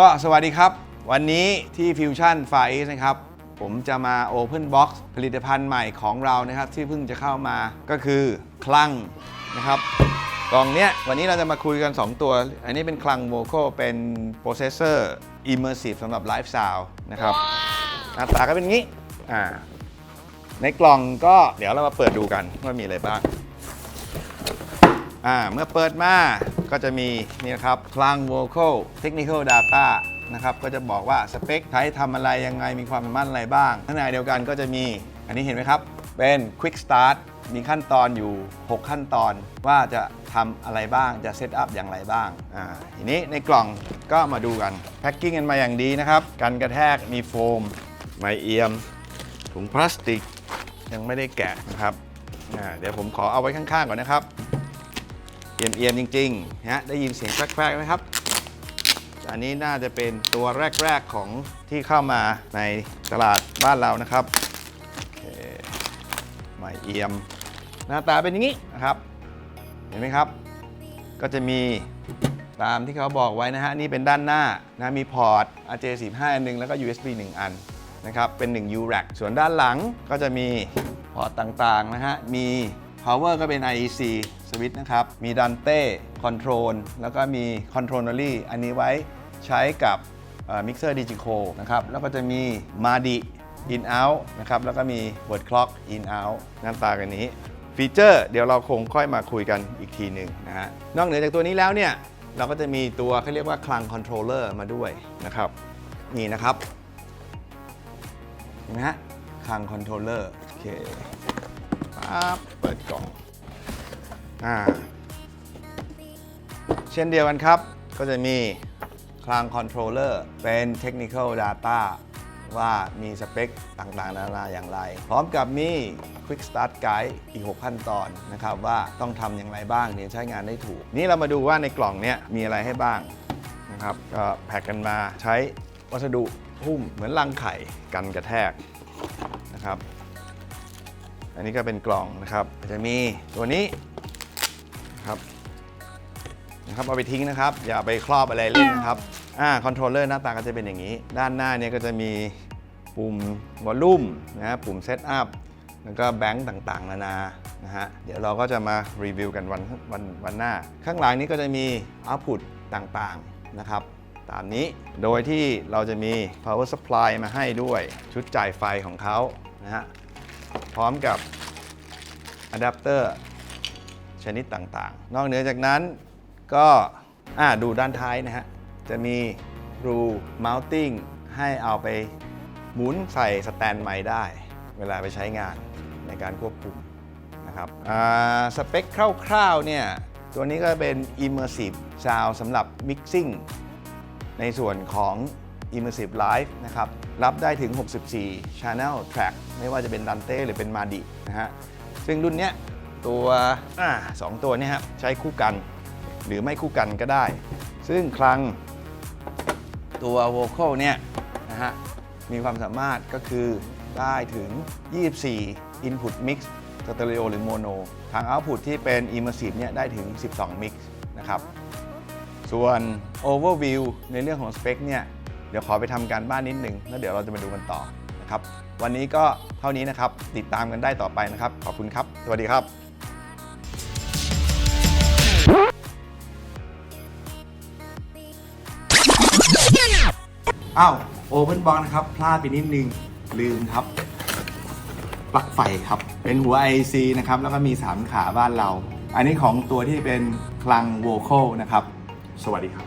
ก็สวัสดีครับ วันนี้ที่ Fusion Far East นะครับ ผมจะมา Open Box ผลิตภัณฑ์ใหม่ของเรานะครับ ที่เพิ่งจะเข้ามาก็คือคลังนะครับกล่องเนี้ยวันนี้เราจะมาคุยกัน 2 ตัว อันนี้เป็นคลังโวโคเป็นโปรเซสเซอร์ Immersive สำหรับไลฟ์ o าวนะครับหน้าตาก็เป็นงี้อ่าในกล่องก็เดี๋ยวเรามาเปิดดูกันว่ามีอะไรบ้าง อ่าเมื่อเปิดมาก็จะมีนี่นะครับคลัง Vocal Technical Data นะครับก็จะบอกว่าสเปคใช้ทำอะไรยังไงมีความสามารถอะไรบ้าง ข้างในเดียวกันก็จะมี อันนี้เห็นไหมครับ เป็น Quick Start มีขั้นตอนอยู่ 6 ขั้นตอนว่าจะทำอะไรบ้างจะเซตอัพอย่างไรบ้างอ่าทีนี้ในกล่องก็มาดูกันแพ็กกิ้งกันมาอย่างดีนะครับกันกระแทกมีโฟมไมเอียม ถุงพลาสติกยังไม่ได้แกะนะครับอ่าเดี๋ยวผมขอเอาไว้ข้างๆก่อนนะครับ เอียมๆจริงๆนะได้ยินเสียงแกรกๆไหมครับ อันนี้น่าจะเป็นตัวแรกๆของที่เข้ามาในตลาดบ้านเรานะครับไม่เอียม หน้าตาเป็นอย่างนี้นะครับ เห็นไหมครับ ก็จะมีตามที่เขาบอกไว้นะฮะนี่เป็นด้านหน้านะมีพอร์ต RJ45 อันหนึงแล้วก็ USB 1 อันนะครับเป็น1 U-Rack ส่วนด้านหลังก็จะมีพอร์ตต่างๆนะฮะมี power ก็เป็น IEC สวิตช์นะครับ มี Dante Control แล้วก็มี Controllery อันนี้ไว้ใช้กับมิกเซอร์ดิจิโคนะครับ แล้วก็จะมี MADI in out นะครับ แล้วก็มี word clock in out หน้าตากันนี้ ฟีเจอร์เดี๋ยวเราคงค่อยมาคุยกันอีกทีหนึ่งนะฮะ นอกเหนือจากตัวนี้แล้วเนี่ย เราก็จะมีตัวเขาเรียกว่าคลังคอนโทรลเลอร์มาด้วยนะครับ นี่นะครับ เห็นไหมฮะ คลังคอนโทรลเลอร์โอเคปั๊บเปิดกล่อง อ่าเช่นเดียวกันครับ ก็จะมีคลังคอนโทรลเลอร์เป็นเทคนิค a l Data ว่ามีสเปคต่างๆ นานาอย่างไร พร้อมกับมี Quick Start Guide อีก 6 ขั้นตอนนะครับ ว่าต้องทำอย่างไรบ้างเนี่ยใช้งานได้ถูก นี่เรามาดูว่าในกล่องเนี้ยมีอะไรให้บ้างนะครับ ก็แพ็กกันมาใช้วัสดุหุ้มเหมือนลังไข่กันกระแทกนะครับ อันนี้ก็เป็นกล่องนะครับ จะมีตัวนี้ ครับนะครับเอาไปทิ้งนะครับ อย่าไปครอบอะไรเล่นนะครับอ่าคอนโทรลเลอร์หน้าตาก็จะเป็นอย่างนี้ ด้านหน้าเนี่ยก็จะมีปุ่มวอลลุ่มนะฮะปุ่มเซตอัพแล้วก็แบงค์ต่างๆ นานานะฮะเดี๋ยวเราก็จะมารีวิวกันวันวันวันหน้า ข้างหลังนี้ก็จะมี output ต่างๆนะครับตามนี้โดยที่เราจะมี power supply มาให้ด้วยชุดจ่ายไฟของเขานะฮะพร้อมกับอะแดปเตอร์ ชนิดต่างๆ นอกเหนือจากนั้นก็ดูด้านท้ายนะฮะ จะมีรู mounting ให้เอาไปหมุนใส่สแตนไมค์ได้ เวลาไปใช้งานในการควบคุมนะครับสเปคคร่าวๆเนี่ยตัวนี้ก็เป็น immersive sound สำหรับ mixing ในส่วนของ Immersive Live นะครับ รับได้ถึง 64 Channel Track ไม่ว่าจะเป็น Dante หรือเป็น Madi นะฮะ ซึ่งรุ่นเนี้ย ตัวอ่าสองตัวนี้ครับใช้คู่กัน หรือไม่คู่กันก็ได้ ซึ่งคลังตัว Vocal เนี่ยนะฮะมีความสามารถก็คือได้ถึง 24 Input Mix Stereo หรือ Mono ทาง Output ที่เป็น Immersive เนี่ยได้ถึง 12 Mix นะครับ ส่วน overview ในเรื่องของสเปคเนี่ยเดี๋ยวขอไปทำการบ้านนิดนึง แล้วเดี๋ยวเราจะมาดูกันต่อนะครับ วันนี้ก็เท่านี้นะครับ ติดตามกันได้ต่อไปนะครับ ขอบคุณครับ สวัสดีครับ อ้าวโอเปนบอลนะครับ พลาดไปนิดนึง ลืมครับ ปลั๊กไฟครับ เป็นหัว IC นะครับ แล้วก็มี 3 ขาบ้านเรา อันนี้ของตัวที่เป็นคลังโว c a l นะครับ สวัสดีครับ